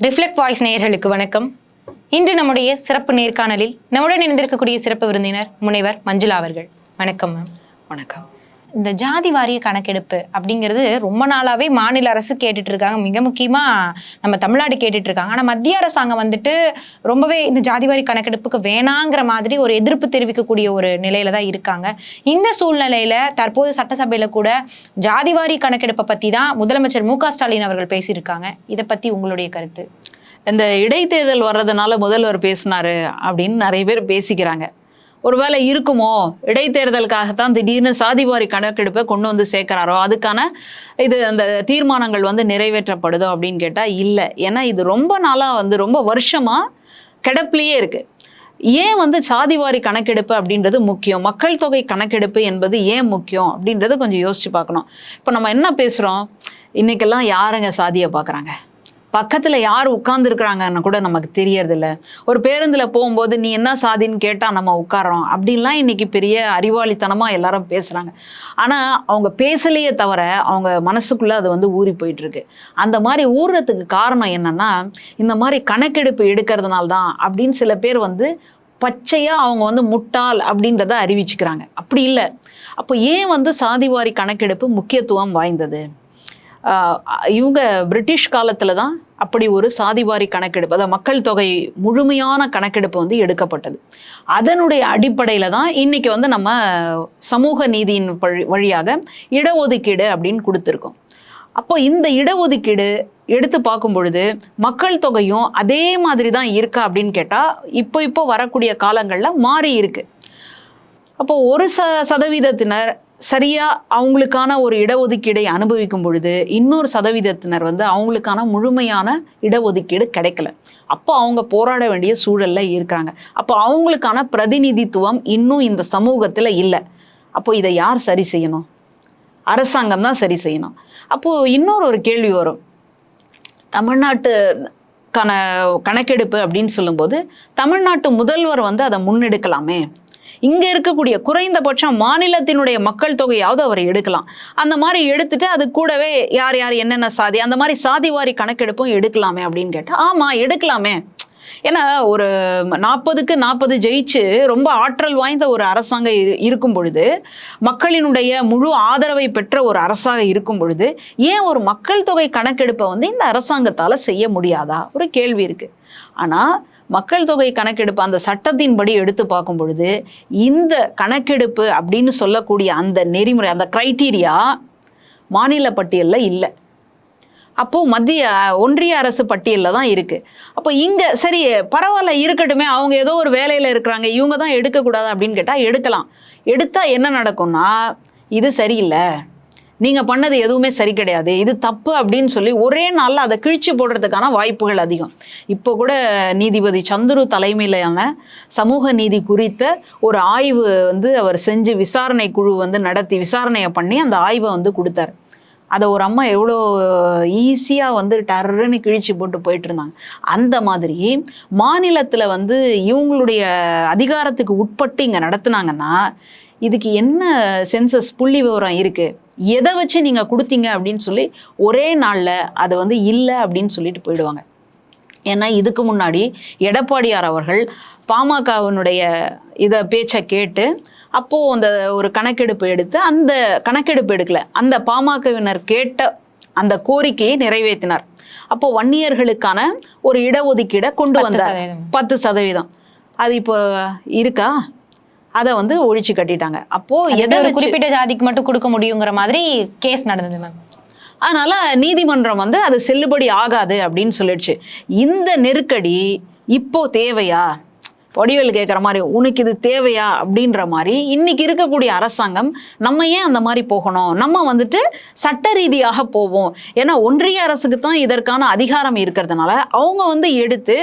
Reflect voice நேயர்களுக்கு வணக்கம். இன்று நம்முடைய சிறப்பு நேர்காணலில் நம்முடன் இணைந்திருக்கக்கூடிய சிறப்பு விருந்தினர் முனைவர் மஞ்சுளா அவர்கள். வணக்கம் மேம் வணக்கம். இந்த ஜாதி வாரிய கணக்கெடுப்பு அப்படிங்கிறது ரொம்ப நாளாவே மாநில அரசு கேட்டுட்டு இருக்காங்க மிக முக்கியமா நம்ம தமிழ்நாடு கேட்டுட்டு இருக்காங்க ஆனா மத்திய அரசாங்கம் வந்துட்டு ரொம்பவே இந்த ஜாதி வாரி கணக்கெடுப்புக்கு வேணாங்கிற மாதிரி ஒரு எதிர்ப்பு தெரிவிக்கக்கூடிய ஒரு நிலையில தான் இருக்காங்க. இந்த சூழ்நிலையில தற்போது சட்டசபையில கூட ஜாதி வாரி கணக்கெடுப்பை பத்தி தான் முதலமைச்சர் மு ஸ்டாலின் அவர்கள் பேசியிருக்காங்க. இதை பத்தி உங்களுடைய கருத்து? இந்த இடைத்தேர்தல் வர்றதுனால முதல்வர் பேசினாரு அப்படின்னு நிறைய பேர் பேசிக்கிறாங்க. ஒருவேளை இருக்குமோ? இடைத்தேர்தலுக்காகத்தான் திடீர்னு சாதிவாரி கணக்கெடுப்பை கொண்டு வந்து சேர்க்குறாரோ? அதுக்கான இது அந்த தீர்மானங்கள் வந்து நிறைவேற்றப்படுதோ அப்படின்னு கேட்டால் இல்லை. ஏன்னா இது ரொம்ப நாளாக வந்து ரொம்ப வருஷமாக கிடப்பிலேயே இருக்குது ஏன் வந்து சாதிவாரி கணக்கெடுப்பு அப்படின்றது முக்கியம்? மக்கள் தொகை கணக்கெடுப்பு என்பது ஏன் முக்கியம் அப்படின்றது கொஞ்சம் யோசிச்சு பார்க்கணும். இப்போ நம்ம என்ன பேசுகிறோம் இன்னைக்கெல்லாம் யாருங்க சாதியை பார்க்குறாங்க? பக்கத்தில் யார் உட்கார்ந்துருக்குறாங்கன்னு கூட நமக்கு தெரியறதில்ல. ஒரு பேருந்தில் போகும்போது நீ என்ன சாதின்னு கேட்டால் நம்ம உட்காரோம் அப்படின்லாம் இன்றைக்கி பெரிய அறிவாளித்தனமாக எல்லாரும் பேசுகிறாங்க ஆனால் அவங்க பேசலையே தவிர அவங்க மனசுக்குள்ளே அது வந்து ஊறி போயிட்டுருக்கு. அந்த மாதிரி ஊறுறதுக்கு காரணம் என்னென்னா இந்த மாதிரி கணக்கெடுப்பு எடுக்கிறதுனால தான் அப்படின்னு சில பேர் வந்து பச்சையாக அவங்க வந்து முட்டாள் அப்படின்றத அறிவிச்சுக்கிறாங்க. அப்படி இல்லை. அப்போ ஏன் வந்து சாதிவாரி கணக்கெடுப்பு முக்கியத்துவம் வாய்ந்தது? இவங்க பிரிட்டிஷ் காலத்தில் தான் அப்படி ஒரு சாதிவாரி கணக்கெடுப்பு அதாவது மக்கள் தொகை முழுமையான கணக்கெடுப்பு வந்து எடுக்கப்பட்டது. அதனுடைய அடிப்படையில் தான் இன்றைக்கி வந்து நம்ம சமூக நீதியின் வழி வழியாக இடஒதுக்கீடு அப்படின்னு கொடுத்துருக்கோம். அப்போ இந்த இடஒதுக்கீடு எடுத்து பார்க்கும் பொழுது மக்கள் தொகையும் அதே மாதிரி தான் இருக்கா அப்படின்னு கேட்டால் இப்போ இப்போ வரக்கூடிய காலங்களில் மாறி இருக்கு. அப்போ ஒரு ச சதவீதத்தினர் சரியா அவங்களுக்கான ஒரு இடஒதுக்கீடை அனுபவிக்கும் பொழுது இன்னொரு சதவீதத்தினர் வந்து அவங்களுக்கான முழுமையான இடஒதுக்கீடு கிடைக்கல. அப்போ அவங்க போராட வேண்டிய சூழல்ல இருக்காங்க. அப்போ அவங்களுக்கான பிரதிநிதித்துவம் இன்னும் இந்த சமூகத்தில் இல்லை. அப்போ இதை யார் சரி செய்யணும்? அரசாங்கம் தான் சரி செய்யணும். அப்போ இன்னொரு ஒரு கேள்வி வரும். தமிழ்நாட்டுக்கான கணக்கெடுப்பு அப்படின்னு சொல்லும்போது தமிழ்நாட்டு முதல்வர் வந்து அதை முன்னெடுக்கலாமே? இங்கே இருக்கக்கூடிய குறைந்தபட்சம் மாநிலத்தினுடைய மக்கள் தொகையாவது அவர் எடுக்கலாம். அந்த மாதிரி எடுத்துட்டு அது கூடவே யார் யார் என்னென்ன சாதி அந்த மாதிரி சாதிவாரி கணக்கெடுப்பும் எடுக்கலாமே அப்படின்னு கேட்டால் ஆமாம் எடுக்கலாமே. ஏன்னா ஒரு நாற்பதுக்கு நாற்பது ஜெயிச்சு ரொம்ப ஆற்றல் வாய்ந்த ஒரு அரசாங்கம் இருக்கும் பொழுது மக்களினுடைய முழு ஆதரவை பெற்ற ஒரு அரசாங்கம் இருக்கும் பொழுது ஏன் ஒரு மக்கள் தொகை கணக்கெடுப்பை வந்து இந்த அரசாங்கத்தால் செய்ய முடியாதா? ஒரு கேள்வி இருக்குது ஆனால் மக்கள் தொகை கணக்கெடுப்பு அந்த சட்டத்தின்படி எடுத்து பார்க்கும் பொழுது இந்த கணக்கெடுப்பு அப்படின்னு சொல்லக்கூடிய அந்த நெறிமுறை அந்த க்ரைட்டீரியா மாநில பட்டியலில் இல்லை. அப்போது மத்திய ஒன்றிய அரசு பட்டியலில் தான் இருக்குது அப்போ இங்கே சரி பரவாயில்ல இருக்கட்டுமே அவங்க ஏதோ ஒரு வேலையில் இருக்கிறாங்க இவங்க தான் எடுக்கக்கூடாது அப்படின்னு கேட்டால் எடுக்கலாம். எடுத்தால் என்ன நடக்கும்னா இது சரியில்லை. நீங்கள் பண்ணது எதுவுமே சரி கிடையாது. இது தப்பு அப்படின்னு சொல்லி ஒரே நாளில் அதை கிழிச்சு போடுறதுக்கான வாய்ப்புகள் அதிகம். இப்போ கூட நீதிபதி சந்துரு தலைமையிலான சமூக நீதி குறித்த ஒரு ஆய்வு வந்து அவர் செஞ்சு விசாரணை குழு வந்து நடத்தி விசாரணையை பண்ணி அந்த ஆய்வை வந்து கொடுத்தாரு. அதை ஒரு அம்மா எவ்வளோ ஈஸியாக வந்து டர்ன்னு கிழிச்சு போட்டு போயிட்டு இருந்தாங்க. அந்த மாதிரி மாநிலத்தில் வந்து இவங்களுடைய அதிகாரத்துக்கு உட்பட்டு இங்கே நடத்துனாங்கன்னா இதுக்கு என்ன சென்சஸ் புள்ளி விவரம் இருக்குது எதை வச்சு நீங்கள் கொடுத்தீங்க அப்படின்னு சொல்லி ஒரே நாளில் அதை வந்து இல்லை அப்படின்னு சொல்லிட்டு போயிடுவாங்க. ஏன்னா இதுக்கு முன்னாடி எடப்பாடியார் அவர்கள் பாமகவினுடைய இதை பேச்சை கேட்டு அப்போது அந்த ஒரு கணக்கெடுப்பு எடுத்து அந்த கணக்கெடுப்பு எடுக்கல. அந்த பாமகவினர் கேட்ட அந்த கோரிக்கையை நிறைவேற்றினார். அப்போ வன்னியர்களுக்கான ஒரு இடஒதுக்கீடை கொண்டு வந்தார். பத்து சதவீதம். அது இப்போ இருக்கா? அதை வந்து ஒழிச்சு கட்டிட்டாங்க. அப்போ எதை ஒரு குறிப்பிட்ட ஜாதிக்கு மட்டும் கொடுக்க முடியுங்கிற மாதிரி கேஸ் நடந்தது மேம் அதனால நீதிமன்றம் வந்து அது செல்லுபடி ஆகாது அப்படின்னு சொல்லிடுச்சு. இந்த நெருக்கடி இப்போ தேவையா? வடிவேல் கேட்குற மாதிரி உனக்கு இது தேவையா? அப்படின்ற மாதிரி இன்னைக்கு இருக்கக்கூடிய அரசாங்கம் நம்ம ஏன் அந்த மாதிரி போகணும்? நம்ம வந்துட்டு சட்ட ரீதியாக போவோம். ஏன்னா ஒன்றிய அரசுக்கு தான் இதற்கான அதிகாரம் இருக்கிறதுனால அவங்க வந்து எடுத்து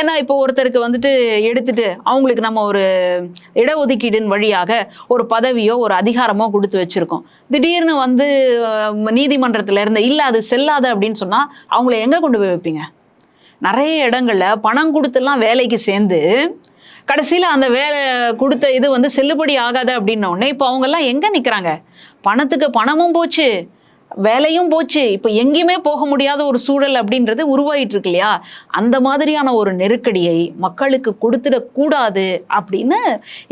ஏன்னா இப்போ ஒருத்தருக்கு வந்துட்டு எடுத்துட்டு அவங்களுக்கு நம்ம ஒரு இடஒதுக்கீடின் வழியாக ஒரு பதவியோ ஒரு அதிகாரமோ கொடுத்து வச்சிருக்கோம். திடீர்னு வந்து நீதிமன்றத்தில் இருந்து இல்லை அது செல்லாது அப்படின்னு சொன்னால் அவங்கள எங்கே கொண்டு போய் வைப்பீங்க? நிறைய இடங்களில் பணம் கொடுத்துலாம் வேலைக்கு சேர்ந்து கடைசியில் அந்த வேலை கொடுத்த இது வந்து செல்லுபடி ஆகாது அப்படின்ன உடனே இப்போ அவங்கெல்லாம் எங்கே நிற்கிறாங்க பணத்துக்கு பணமும் போச்சு வேலையும் போச்சு. இப்போ எங்கேயுமே போக முடியாத ஒரு சூழல் அப்படின்றது உருவாயிட்டு இருக்கு இல்லையா? அந்த மாதிரியான ஒரு நெருக்கடியை மக்களுக்கு கொடுத்துடக்கூடாது அப்படின்னு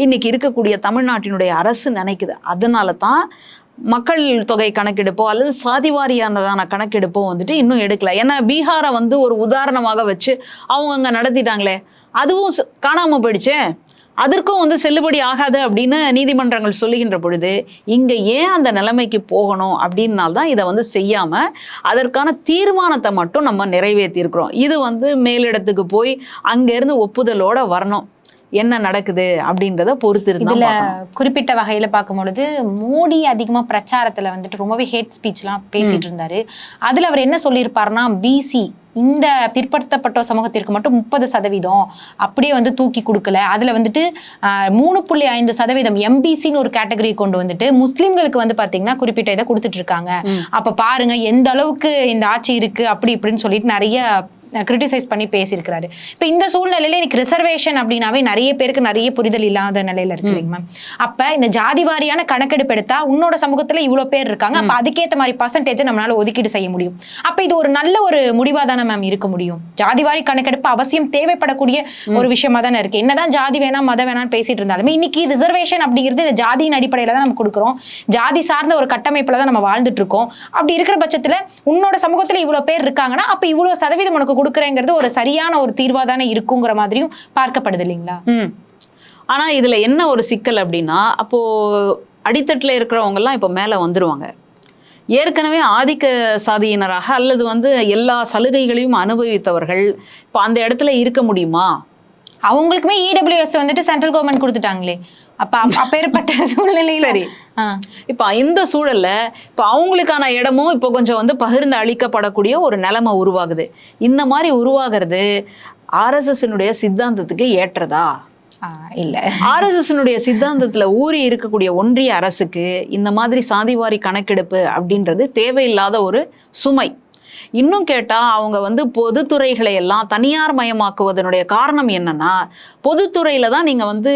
இன்னைக்கு இருக்கக்கூடிய தமிழ்நாட்டினுடைய அரசு நினைக்குது. அதனால தான் மக்கள் தொகை கணக்கெடுப்போ அல்லது சாதிவாரியானதான கணக்கெடுப்போ வந்துட்டு இன்னும் எடுக்கல. ஏன்னா பீகாரை வந்து ஒரு உதாரணமாக வச்சு அவங்க அங்கே நடத்திட்டாங்களே. அதுவும் காணாமல் போயிடுச்சே? அதற்கும் வந்து செல்லுபடி ஆகாது அப்படின்னு நீதிமன்றங்கள் சொல்லுகின்ற பொழுது இங்கே ஏன் அந்த நிலைமைக்கு போகணும் அப்படின்னால்தான் இதை வந்து செய்யாமல் அதற்கான தீர்மானத்தை மட்டும் நம்ம நிறைவேற்றியிருக்கிறோம். இது வந்து மேலிடத்துக்கு போய் அங்கேருந்து ஒப்புதலோட வரணும். என்ன நடக்குது அப்படின்றத பொறுத்து இதுல. குறிப்பிட்ட வகையில பார்க்கும் பொழுது மோடி அதிகமா பிரச்சாரத்துல வந்துட்டு ரொம்பவே ஹேட் ஸ்பீச்லாம் பேசிட்டு இருந்தாரு அதுல அவர் என்ன சொல்லியிருப்பாருன்னா பிசி இந்த பிற்படுத்தப்பட்ட சமூகத்திற்கு மட்டும் முப்பது சதவீதம் அப்படியே வந்து தூக்கி கொடுக்கல அதுல வந்துட்டு மூணு புள்ளி ஐந்து சதவீதம் எம்பிசின்னு ஒரு கேட்டகரி கொண்டு வந்துட்டு முஸ்லிம்களுக்கு வந்து பாத்தீங்கன்னா குறிப்பிட்ட இதை கொடுத்துட்டு இருக்காங்க. அப்ப பாருங்க எந்த அளவுக்கு இந்த ஆட்சி இருக்கு அப்படி இப்படின்னு சொல்லிட்டு நிறைய கிரிட்டிசைஸ் பண்ணி பேசியிருக்கிறாரு. இப்போ இந்த சூழ்நிலையில எனக்கு ரிசர்வேஷன் அப்படின்னாவே நிறைய பேருக்கு நிறைய புரிதல் இல்லாத நிலையில இருக்கு இல்லைங்க மேம் அப்ப இந்த ஜாதி வாரியான கணக்கெடுப்பு எடுத்தா உன்னோட சமூகத்துல இவ்வளவு பேர் இருக்காங்க. அப்ப அதுக்கேத்த மாதிரி பர்சன்டேஜ் நம்மளால ஒதுக்கீடு செய்ய முடியும். அப்ப இது ஒரு நல்ல ஒரு முடிவா தானே மேம் இருக்க முடியும்? ஜாதி வாரி கணக்கெடுப்பு அவசியம் தேவைப்படக்கூடிய ஒரு விஷயமா தானே இருக்கு? என்னதான் ஜாதி வேணாம் மதம் வேணாம்னு பேசிட்டு இருந்தாலுமே இன்னைக்கு ரிசர்வேஷன் அப்படிங்கிறது இந்த ஜாதியின் அடிப்படையில தான் நம்ம கொடுக்குறோம். ஜாதி சார்ந்த ஒரு கட்டமைப்புல தான் நம்ம வாழ்ந்துட்டு இருக்கோம். அப்படி இருக்கிற பட்சத்துல உன்னோட சமூகத்துல இவ்வளவு பேர் இருக்காங்கன்னா அப்ப இவ்வளவு சதவீதம் உனக்கு கொடுக்குறேங்கிறது ஒரு சரியான ஒரு தீர்வா தானே இருக்குங்கிற மாதிரியும் பார்க்கப்படுது இல்லைங்களா? ம். ஆனா இதுல என்ன ஒரு சிக்கல் அப்படின்னா அப்போ அடித்தட்டுல இருக்கிறவங்க எல்லாம் இப்போ மேல வந்துருவாங்க. ஏற்கனவே ஆதிக்க சாதியினராக அல்லது வந்து எல்லா சலுகைகளையும் அனுபவித்தவர்கள் இப்போ அந்த இடத்துல இருக்க முடியுமா? அவங்களுக்குமே இடபிள்யூஎஸ் வந்துட்டு சென்ட்ரல் கவர்மெண்ட் கொடுத்துட்டாங்களே. அப்ப அப்ப- அப்பேற்பட்ட சூழ்நிலையில சரி. இப்போ இந்த சூழல்ல இப்போ அவங்களுக்கான இடமும் இப்போ கொஞ்சம் வந்து பகிர்ந்து அளிக்கப்படக்கூடிய ஒரு நிலைமை உருவாகுது. இந்த மாதிரி உருவாகிறது ஆர்எஸ்எஸ்னுடைய சித்தாந்தத்துக்கு ஏற்றதா? இல்ல. ஆர்எஸ்எஸ்னுடைய சித்தாந்தத்துல ஊறி இருக்கக்கூடிய ஒன்றிய அரசுக்கு இந்த மாதிரி சாதிவாரி கணக்கெடுப்பு அப்படின்றது தேவையில்லாத ஒரு சுமை. இன்னும் கேட்டால் அவங்க வந்து பொதுத்துறைகளை எல்லாம் தனியார் மயமாக்குவதனுடைய காரணம் என்னன்னா பொதுத்துறையில தான் நீங்கள் வந்து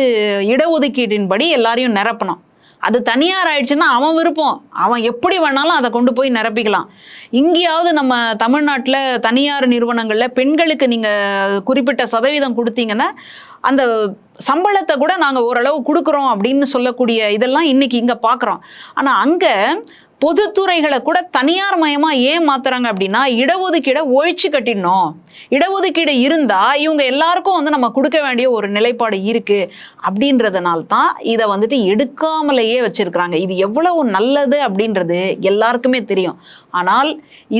இடஒதுக்கீட்டின்படி எல்லாரையும் நிரப்பணும். அது தனியார் ஆயிடுச்சுன்னா அவன் விருப்பம். அவன் எப்படி வேணாலும் அதை கொண்டு போய் நிரப்பிக்கலாம். இங்கேயாவது நம்ம தமிழ்நாட்டில் தனியார் நிறுவனங்களில் பெண்களுக்கு நீங்கள் குறிப்பிட்ட சதவீதம் கொடுத்தீங்கன்னா அந்த சம்பளத்தை கூட நாங்கள் ஓரளவு கொடுக்குறோம் அப்படின்னு சொல்லக்கூடிய இதெல்லாம் இன்னைக்கு இங்கே பார்க்குறோம் ஆனால் அங்கே பொதுத்துறைகளை கூட தனியார் மயமா ஏன் மாத்துறாங்க அப்படின்னா இடஒதுக்கீடை ஒழிச்சு கட்டிடணும். இடஒதுக்கீடு இருந்தா இவங்க எல்லாருக்கும் வந்து நம்ம கொடுக்க வேண்டிய ஒரு நிலைப்பாடு இருக்கு அப்படின்றதுனால தான் இதை வந்துட்டு எடுக்காமலேயே வச்சிருக்கிறாங்க. இது எவ்வளவு நல்லது அப்படின்றது எல்லாருக்குமே தெரியும். ஆனால்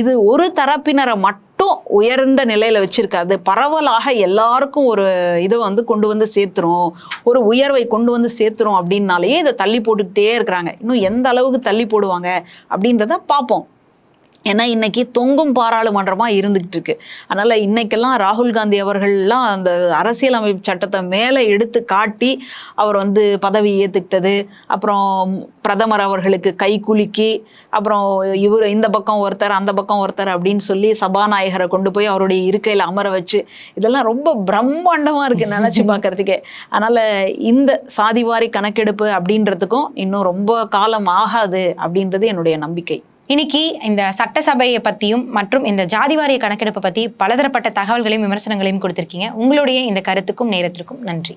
இது ஒரு தரப்பினரை மட்டும் மட்டும் உயர்ந்த நிலையில் வச்சிருக்காது. பரவலாக எல்லாருக்கும் ஒரு இதை வந்து கொண்டு வந்து சேர்த்துரும். ஒரு உயர்வை கொண்டு வந்து சேர்த்துரும் அப்படின்னாலேயே இதை தள்ளி போட்டுக்கிட்டே இருக்கிறாங்க. இன்னும் எந்த அளவுக்கு தள்ளி போடுவாங்க அப்படின்றத பார்ப்போம். ஏன்னா இன்னைக்கு தொங்கும் பாராளுமன்றமாக இருந்துகிட்டு இருக்கு அதனால இன்னைக்கெல்லாம் ராகுல் காந்தி அவர்கள்லாம் அந்த அரசியலமைப்பு சட்டத்தை மேலே எடுத்து காட்டி அவர் வந்து பதவி ஏற்றுக்கிட்டது அப்புறம் பிரதமர் அவர்களுக்கு கை குலுக்கி அப்புறம் இவர் இந்த பக்கம் ஒருத்தர் அந்த பக்கம் ஒருத்தர் அப்படின்னு சொல்லி சபாநாயகரை கொண்டு போய் அவருடைய இருக்கையில் அமர வச்சு இதெல்லாம் ரொம்ப பிரம்மாண்டமாக இருக்குது நினச்சி பார்க்கறதுக்கே அதனால் இந்த சாதிவாரி கணக்கெடுப்பு அப்படின்றதுக்கும் இன்னும் ரொம்ப காலம் ஆகாது அப்படின்றது என்னுடைய நம்பிக்கை. இன்னைக்கு இந்த சட்டசபையை பற்றியும் மற்றும் இந்த ஜாதிவாரிய கணக்கெடுப்பை பற்றி பலதரப்பட்ட தகவல்களையும் விமர்சனங்களையும் கொடுத்துருக்கீங்க. உங்களுடைய இந்த கருத்துக்கும் நேரத்திற்கும் நன்றி.